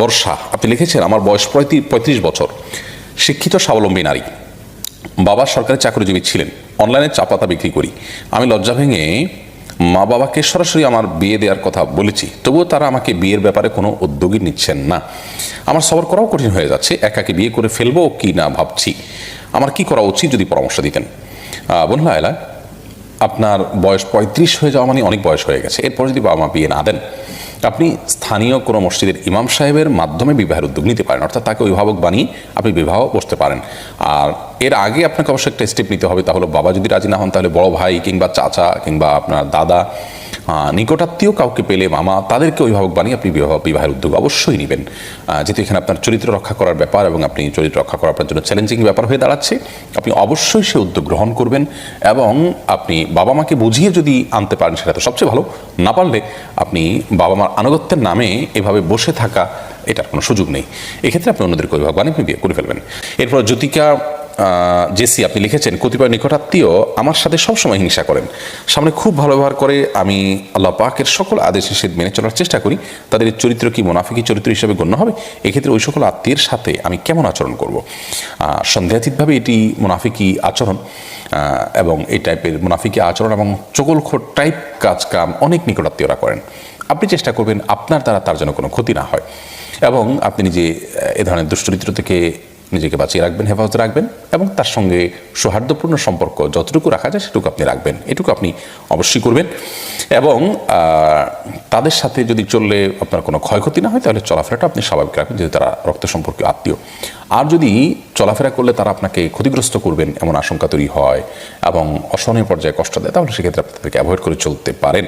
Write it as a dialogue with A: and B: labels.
A: বর্ষা। আপনি লিখেছেন, আমার বয়স পঁয়ত্রিশ বছর। শিক্ষিত, স্বাবলম্বী নারী। বাবা সরকারি চাকরিজীবী ছিলেন। অনলাইনে চা পাতা বিক্রি করি। আমি লজ্জা ভেঙে মা বাবাকে সরাসরি আমার বিয়ে দেওয়ার কথা বলেছি। তবুও তারা আমাকে বিয়ের ব্যাপারে কোনো উদ্যোগই নিচ্ছেন না। আমার সবর করাও কঠিন হয়ে যাচ্ছে। একাকে বিয়ে করে ফেলব কি না ভাবছি। আমার কি করা উচিত যদি পরামর্শ দিতেন? বন্ধুরা এলা আপনার বয়স পঁয়ত্রিশ হয়ে যাওয়া মানে অনেক বয়স হয়ে গেছে। এরপর যদি বাবা মা বিয়ে না দেন আপনি স্থানীয় কোনো মসজিদের ইমাম সাহেবের মাধ্যমে বিবাহের উদ্যোগ নিতে পারেন, অর্থাৎ তাকে অভিভাবক বানিয়ে আপনি বিবাহ বসতে পারেন। আর এর আগে আপনাকে অবশ্যই একটা স্টেপ নিতে হবে তাহলে বাবা যদি রাজি না হন, তাহলে বড় ভাই কিংবা চাচা কিংবা আপনার দাদা নিকটাত্মীয় কাউকে পেলে মামা, তাদেরকে অভিভাবক বানিয়ে আপনি বিবাহ, বিবাহের উদ্যোগ অবশ্যই নেবেন। যেহেতু এখানে আপনার চরিত্র রক্ষা করার ব্যাপার এবং আপনি চরিত্র রক্ষা করা আপনার জন্য চ্যালেঞ্জিং ব্যাপার হয়ে দাঁড়াচ্ছে, আপনি অবশ্যই সে উদ্যোগ গ্রহণ করবেন এবং আপনি বাবা মাকে বুঝিয়ে যদি আনতে পারেন সেটা তো সবচেয়ে ভালো, না পারলে আপনি বাবা মার আনুগত্যের নামে এভাবে বসে থাকা এটার কোনো সুযোগ নেই। এক্ষেত্রে আপনি অন্যদেরকে অভিভাবক বানিয়ে বিয়ে করে ফেলবেন। এরপর জ্যোতিকা জেসি, আপনি লিখেছেন, কতিপয় নিকটাত্মীয় আমার সাথে সবসময় হিংসা করেন। সামনে খুব ভালো ব্যবহার করে আমি আল্লাহ পাকের সকল আদেশ নিষেধ মেনে চলার চেষ্টা করি। তাদের চরিত্র কি মোনাফিকি চরিত্র হিসেবে গণ্য হবে? এক্ষেত্রে ওই সকল আত্মীয়ের সাথে আমি কেমন আচরণ করব? সন্দেহাতীতভাবে এটি মোনাফিকি আচরণ এবং এই টাইপের মুনাফিকি আচরণ এবং চকলখোর টাইপ কাজ কাম অনেক নিকটাত্মীয়রা করেন। আপনি চেষ্টা করবেন আপনার দ্বারা তার যেন কোনো ক্ষতি না হয়। এবং আপনি নিজে এ ধরনের দুশ্চরিত্র থেকে নিজেকে বাঁচিয়ে রাখবেন, হেফাজতে রাখবেন এবং তার সঙ্গে সৌহার্দ্যপূর্ণ সম্পর্ক যতটুকু রাখা যায় সেটুকু আপনি রাখবেন। এটুকু আপনি অবশ্যই করবেন। এবং তাদের সাথে যদি চললে আপনার কোনো ক্ষয়ক্ষতি না হয়, তাহলে চলাফেরাটা আপনি স্বাভাবিক রাখবেন, যেহেতু তারা রক্ত সম্পর্কে আত্মীয়। আর যদি চলাফেরা করলে তারা আপনাকে ক্ষতিগ্রস্ত করবেন, এমন আশঙ্কা তৈরি হয় এবং অসহনীয় পর্যায়ে কষ্ট দেয়, তাহলে সেক্ষেত্রে আপনি তাদেরকে অ্যাভয়েড করে চলতে পারেন।